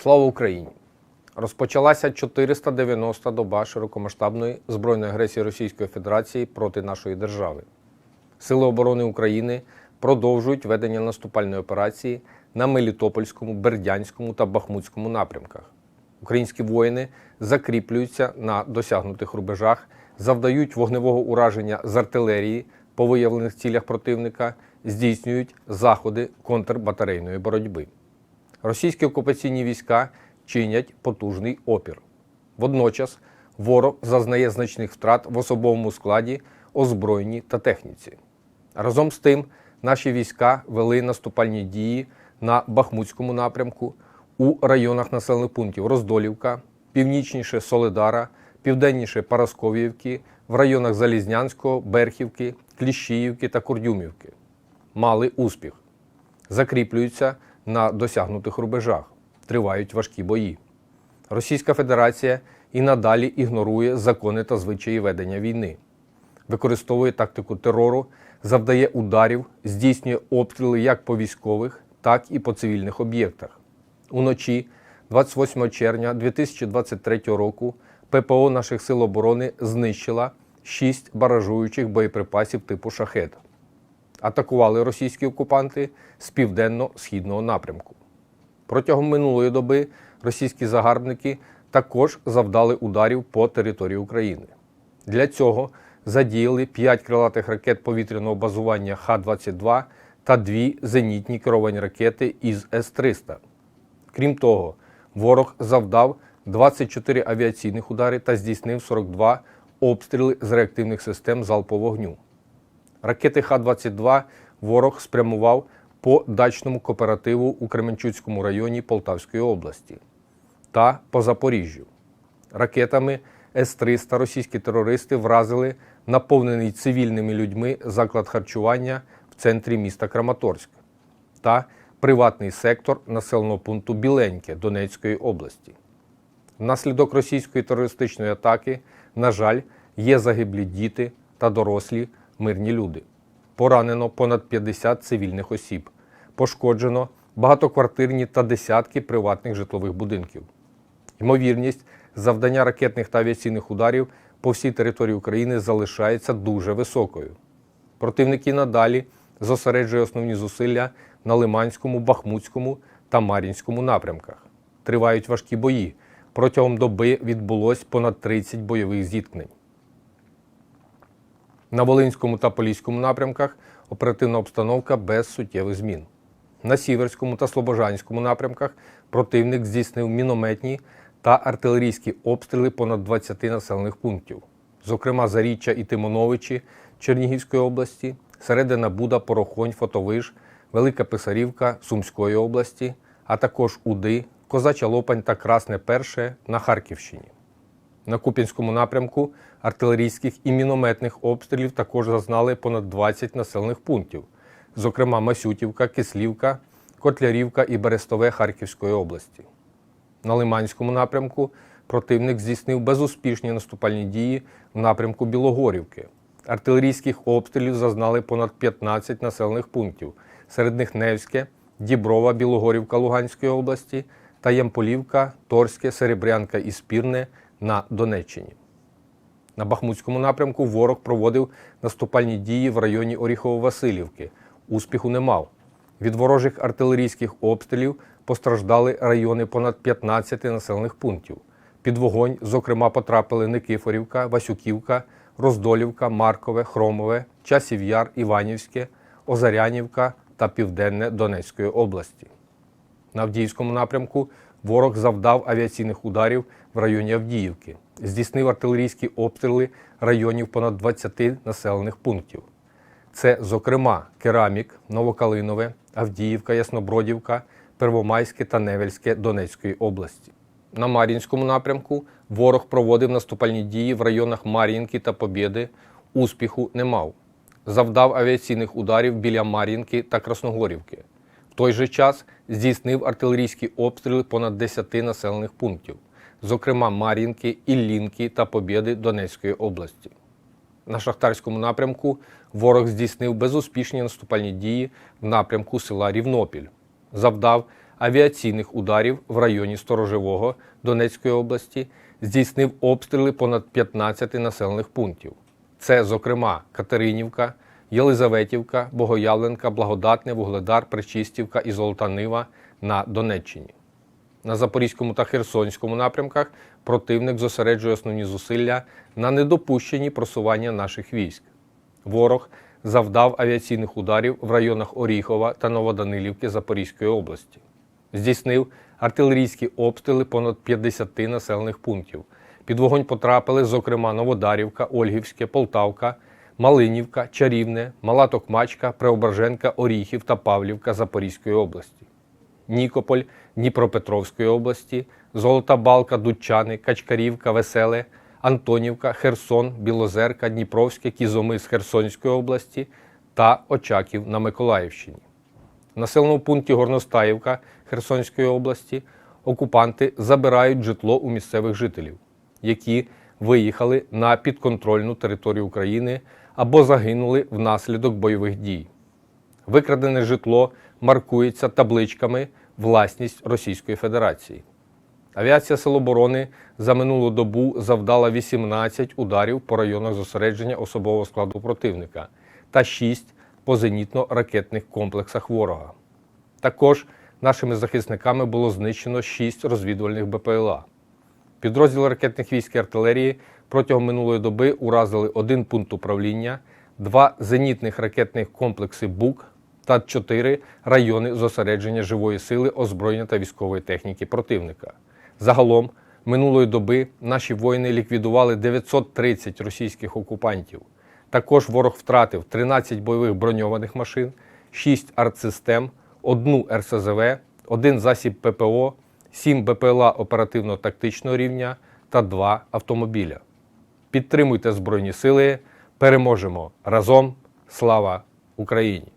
Слава Україні! Розпочалася 490-та доба широкомасштабної збройної агресії Російської Федерації проти нашої держави. Сили оборони України продовжують ведення наступальної операції на Мелітопольському, Бердянському та Бахмутському напрямках. Українські воїни закріплюються на досягнутих рубежах, завдають вогневого ураження з артилерії по виявлених цілях противника, здійснюють заходи контрбатарейної боротьби. Російські окупаційні війська чинять потужний опір. Водночас ворог зазнає значних втрат в особовому складі, озброєнні та техніці. Разом з тим, наші війська вели наступальні дії на Бахмутському напрямку у районах населених пунктів Роздолівка, північніше Соледара, південніше Парасковіївки, в районах Залізнянського, Берхівки, Кліщіївки та Курдюмівки. Мали успіх закріплюються на досягнутих рубежах, тривають важкі бої. Російська Федерація і надалі ігнорує закони та звичаї ведення війни, використовує тактику терору, завдає ударів, здійснює обстріли як по військових, так і по цивільних об'єктах. Уночі, 28 червня 2023 року, ППО наших сил оборони знищила 6 баражуючих боєприпасів типу шахет атакували російські окупанти з південно-східного напрямку. Протягом минулої доби російські загарбники також завдали ударів по території України. Для цього задіяли 5 крилатих ракет повітряного базування Х-22 та дві зенітні керовані ракети із С-300. Крім того, ворог завдав 24 авіаційних удари та здійснив 42 обстріли з реактивних систем залпового вогню. Ракети Х-22 ворог спрямував по дачному кооперативу у Кременчуцькому районі Полтавської області та по Запоріжжю. Ракетами С-300 російські терористи вразили наповнений цивільними людьми заклад харчування в центрі міста Краматорськ та приватний сектор населеного пункту Біленьке Донецької області. Внаслідок російської терористичної атаки, на жаль, є загиблі діти та дорослі мирні люди. Поранено понад 50 цивільних осіб. Пошкоджено багатоквартирні та десятки приватних житлових будинків. Ймовірність завдання ракетних та авіаційних ударів по всій території України залишається дуже високою. Противник і надалі зосереджує основні зусилля на Лиманському, Бахмутському та Мар'їнському напрямках. Тривають важкі бої. Протягом доби відбулось понад 30 бойових зіткнень. На Волинському та Поліському напрямках оперативна обстановка без суттєвих змін. На Сіверському та Слобожанському напрямках противник здійснив мінометні та артилерійські обстріли понад 20 населених пунктів, зокрема Заріччя і Тимоновичі Чернігівської області, Середина Буда, Порохонь, Фотовиж, Велика Писарівка Сумської області, а також Уди, Козача Лопань та Красне Перше на Харківщині. На Куп'янському напрямку артилерійських і мінометних обстрілів також зазнали понад 20 населених пунктів, зокрема Масютівка, Кислівка, Котлярівка і Берестове Харківської області. На Лиманському напрямку противник здійснив безуспішні наступальні дії в напрямку Білогорівки. Артилерійських обстрілів зазнали понад 15 населених пунктів, серед них Невське, Діброва, Білогорівка Луганської області та Ямполівка, Торське, Серебрянка і Спірне на Донеччині. На Бахмутському напрямку ворог проводив наступальні дії в районі Оріхово-Василівки. Успіху не мав. Від ворожих артилерійських обстрілів постраждали райони понад 15 населених пунктів. Під вогонь, зокрема, потрапили Никифорівка, Васюківка, Роздолівка, Маркове, Хромове, Часів Яр, Іванівське, Озарянівка та Південне Донецької області. На Авдіївському напрямку ворог завдав авіаційних ударів в районі Авдіївки, здійснив артилерійські обстріли районів понад 20 населених пунктів. Це, зокрема, Керамік, Новокалинове, Авдіївка, Яснобродівка, Первомайське та Невельське Донецької області. На Мар'їнському напрямку ворог проводив наступальні дії в районах Мар'їнки та Побєди. Успіху не мав. Завдав авіаційних ударів біля Мар'їнки та Красногорівки. Той же час здійснив артилерійські обстріли понад 10 населених пунктів, зокрема Мар'їнки, Іллінки та Побєди Донецької області. На шахтарському напрямку ворог здійснив безуспішні наступальні дії в напрямку села Рівнопіль, завдав авіаційних ударів в районі Сторожевого Донецької області, здійснив обстріли понад 15 населених пунктів. Це, зокрема, Катеринівка, Єлизаветівка, Богоявленка, Благодатне, Вугледар, Причистівка і Золота Нива на Донеччині. На Запорізькому та Херсонському напрямках противник зосереджує основні зусилля на недопущенні просування наших військ. Ворог завдав авіаційних ударів в районах Оріхова та Новоданилівки Запорізької області. Здійснив артилерійські обстріли понад 50 населених пунктів. Під вогонь потрапили, зокрема, Новодарівка, Ольгівське, Полтавка, Малинівка, Чарівне, Мала Токмачка, Преображенка, Оріхів та Павлівка Запорізької області. Нікополь Дніпропетровської області, Золота Балка, Дудчани, Качкарівка, Веселе, Антонівка, Херсон, Білозерка, Дніпровське, Кізомис Херсонської області та Очаків на Миколаївщині. В населеному пункті Горностаївка Херсонської області окупанти забирають житло у місцевих жителів, які виїхали на підконтрольну територію України або загинули внаслідок бойових дій. Викрадене житло маркується табличками власність Російської Федерації. Авіація Сил оборони за минулу добу завдала 18 ударів по районах зосередження особового складу противника та 6 по зенітно-ракетних комплексах ворога. Також нашими захисниками було знищено 6 розвідувальних БПЛА. Підрозділи ракетних військ і артилерії протягом минулої доби уразили один пункт управління, два зенітних ракетних комплекси БУК та чотири райони зосередження живої сили, озброєння та військової техніки противника. Загалом минулої доби наші воїни ліквідували 930 російських окупантів. Також ворог втратив 13 бойових броньованих машин, 6 артсистем, одну РСЗВ, один засіб ППО, 7 БПЛА оперативно-тактичного рівня та 2 автомобіля. Підтримуйте Збройні Сили, переможемо разом. Слава Україні!